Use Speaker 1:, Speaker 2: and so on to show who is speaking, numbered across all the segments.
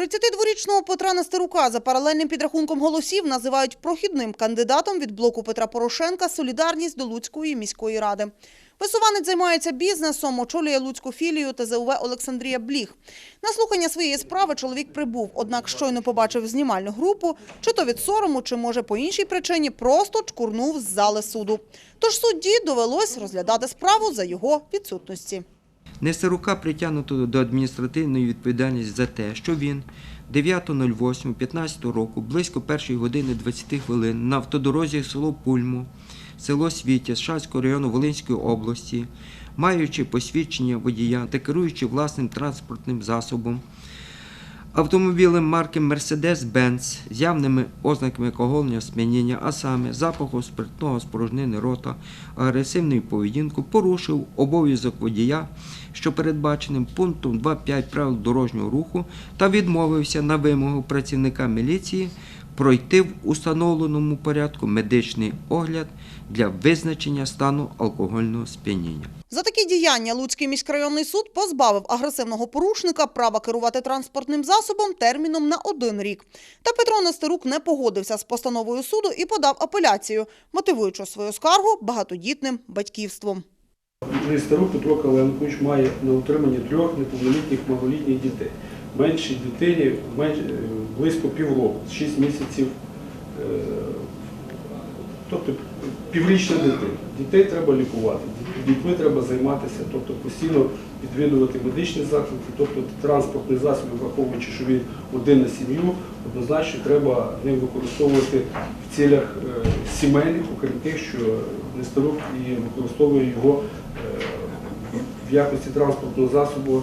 Speaker 1: 32-річного Петра Нестерука за паралельним підрахунком голосів називають прохідним кандидатом від блоку Петра Порошенка «Солідарність» до Луцької міської ради. Висуванець займається бізнесом, очолює Луцьку філію ТЗУВ Олександрія Бліх. На слухання своєї справи чоловік прибув, однак щойно побачив знімальну групу, чи то від сорому, чи може по іншій причині, просто чкурнув з зали суду. Тож судді довелось розглядати справу за його відсутності.
Speaker 2: Несерука притягнуто до адміністративної відповідальності за те, що він 9.08.15 року близько першої години 20 хвилин на автодорозі село Пульму, село Свіття Шацького району Волинської області, маючи посвідчення водія та керуючи власним транспортним засобом, автомобілем марки Mercedes-Benz з явними ознаками алкогольного сп'яніння, а саме запаху спиртного спорожнини рота, агресивної поведінку, порушив обов'язок водія, що передбаченим пунктом 2.5 правил дорожнього руху, та відмовився на вимогу працівника міліції пройти в установленому порядку медичний огляд для визначення стану алкогольного сп'яніння.
Speaker 1: За такі діяння Луцький міськрайонний суд позбавив агресивного порушника права керувати транспортним засобом терміном на один рік. Та Петро Нестерук не погодився з постановою суду і подав апеляцію, мотивуючи свою скаргу багатодітним батьківством.
Speaker 3: Нестерук Петро Каленкович має на утриманні трьох неповнолітніх малолітніх дітей. Меншій дитині менш, близько півроку, 6 місяців, е, тобто піврічна дитина. Дітей треба лікувати, дітьми треба займатися, тобто постійно відвідувати медичні заклади, тобто транспортний засіб, враховуючи, що він один на сім'ю, однозначно треба ним використовувати в цілях е, сімейних, окрім тих, що Нестерук і використовує його е, в якості транспортного засобу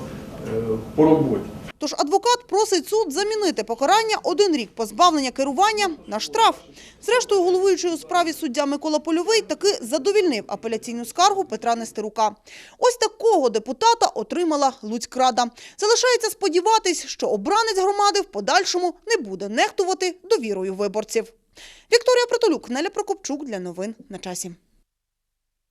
Speaker 3: по роботі.
Speaker 1: Тож адвокат просить суд замінити покарання один рік позбавлення керування на штраф. Зрештою, головуючий у справі суддя Микола Польовий таки задовільнив апеляційну скаргу Петра Нестерука. Ось такого депутата отримала Луцькрада. Залишається сподіватись, що обранець громади в подальшому не буде нехтувати довірою виборців. Вікторія Притулюк, Неля Прокопчук для новин на часі.